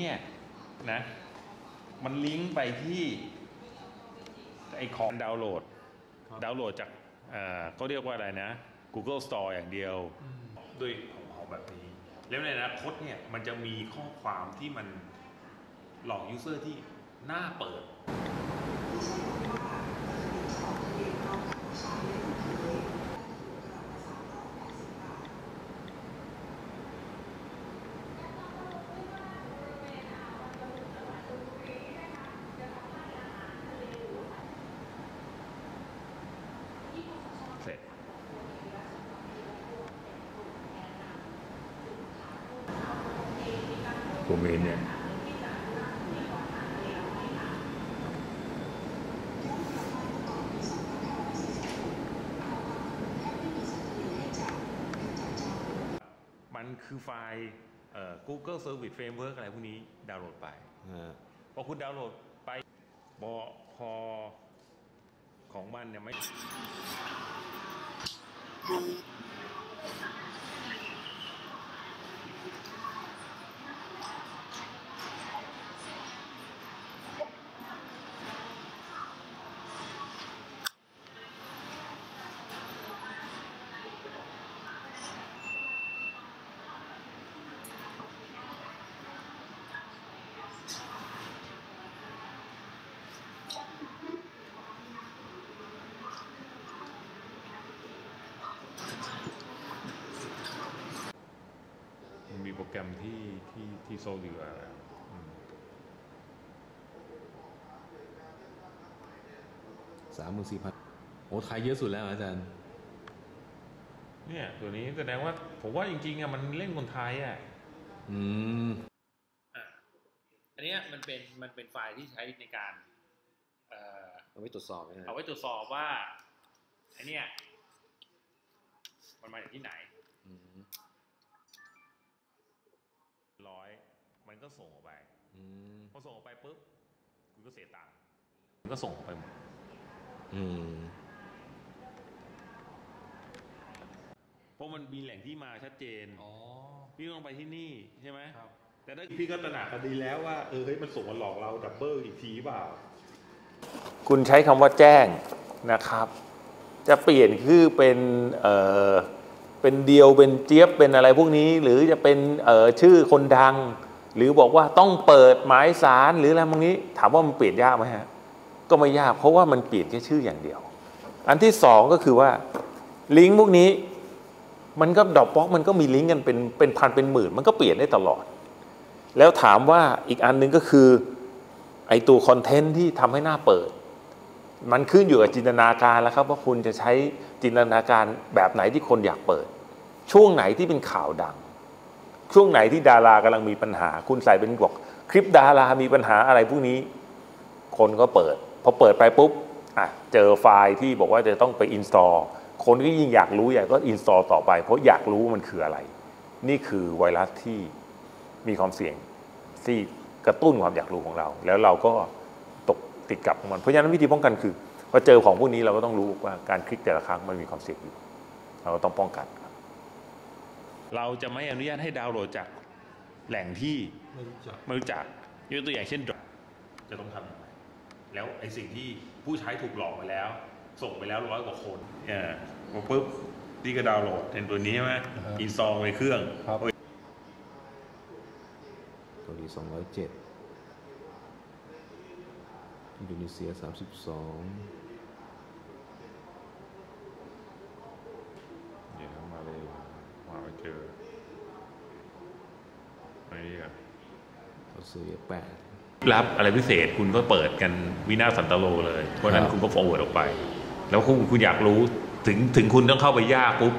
เนี่ยนะมันลิงก์ไปที่ไอของดาวน์โหลดครับดาวน์โหลดจากอ่าเขาเรียกว่าอะไรนะ Google Store อย่างเดียวด้วยของแบบนี้ แล้วในอนาคตเนี่ยมันจะมีข้อความที่มันหลอกยูเซอร์ที่น่าเปิดเสร็จ ตัวเมนเนี่ยมันคือไฟล์เอ่อ Google Service Framework อะไรพวกนี้ดาวน์โหลดไปพอคุณดาวน์โหลดไปพอพอของมันเนี่ยไม่ โปรแกรมที่ที่ที่โซลิวอะอืมสามหมื่นสี่พันโอ้ไทยเยอะสุดแล้วอาจารย์ เนี่ย ตัวนี้แสดงว่า ผมว่าจริงๆอะมันเล่นคนไทยอะอืมอะอันเนี้ยมันเป็นมันเป็นไฟล์ที่ใช้ในการ เอ่อเอาไว้ตรวจสอบนะเอาไว้ตรวจสอบว่าไอเนี้ยมันมาจากที่ไหน อืม ร้อย มันก็ส่งออกไปอืมพอส่งออกไปปุ๊บคุณก็เสียตังค์มันก็ส่งออกไปหมดอืมเพราะมันมีแหล่งที่มาชัดเจนอ๋อพี่ต้องไปที่นี่ใช่ไหมครับ แต่ถ้าพี่ก็ตระหนักกันดีแล้วว่าเออเฮ้ยมันส่งมาหลอกเราดับเบิลอีกทีเปล่าคุณใช้คำว่าแจ้งนะครับ จะเปลี่ยนคือเป็นเออเป็นเดียวเป็นเจี๊ยบเป็นอะไรพวกนี้ หรือจะเป็นเออชื่อคนดัง หรือบอกว่าต้องเปิดหมายสารหรืออะไรพวกนี้ ถามว่ามันเปลี่ยนยากไหมฮะก็ไม่ยากเพราะว่ามันเปลี่ยนแค่ชื่ออย่างเดียว อันที่สองก็คือว่าลิงก์พวกนี้มันก็ดอกบล็อกมันก็มีลิงก์กันเป็นเป็นพันเป็นหมื่น มันก็เปลี่ยนได้ตลอด แล้วถามว่าอีกอันหนึงก็คือไอตัวคอนเทนต์ที่ทำให้หน้าเปิด มันขึ้นอยู่กับจินตนาการแล้วครับว่าคุณจะใช้จินตนาการแบบไหนที่คนอยากเปิด ช่วงไหนที่เป็นข่าวดัง ช่วงไหนที่ดารากำลังมีปัญหา คุณใส่เป็นบอกคลิปดารามีปัญหาอะไรพวกนี้ คนก็เปิดพอเปิดไปปุ๊บอะเจอไฟล์ที่บอกว่าจะต้องไปอินสตอลคนก็ยิ่งอยากรู้อยากก็อินสตอลต่อไป เพราะอยากรู้มันคืออะไร นี่คือไวรัสที่มีความเสี่ยงที่กระตุ้นความอยากรู้ของเรา แล้วเราก็ตกติดกับมันเพราะฉะนั้นวิธีป้องกันคือพอเจอของพวกนี้เราก็ต้องรู้ว่าการคลิกแต่ละครั้งมันมีความเสี่ยงอยู่เราก็ต้องป้องกัน เราจะไม่อนุญาตให้ดาวน์โหลดจากแหล่งที่ไม่รู้จักยกตัวอย่างเช่นจะต้องทำแล้วไอ้สิ่งที่ผู้ใช้ถูกหลอกไปแล้ว ส่งไปแล้วร้อยกว่าคนเออพอปุ๊บนี่ก็ดาวน์โหลดเป็นตัวนี้ใช่ไหมอินซองในเครื่องครับเกาหลี207อินโดนีเซีย 32 นี่กันออสเตรเลียแปดรับอะไรพิเศษคุณก็เปิดกันวินาศสันตโลเลย เพราะฉะนั้นครับคุณก็ forward ออกไป แล้วคุณคุณอยากรู้ถึงถึงคุณต้องเข้าไปยากปุ๊บ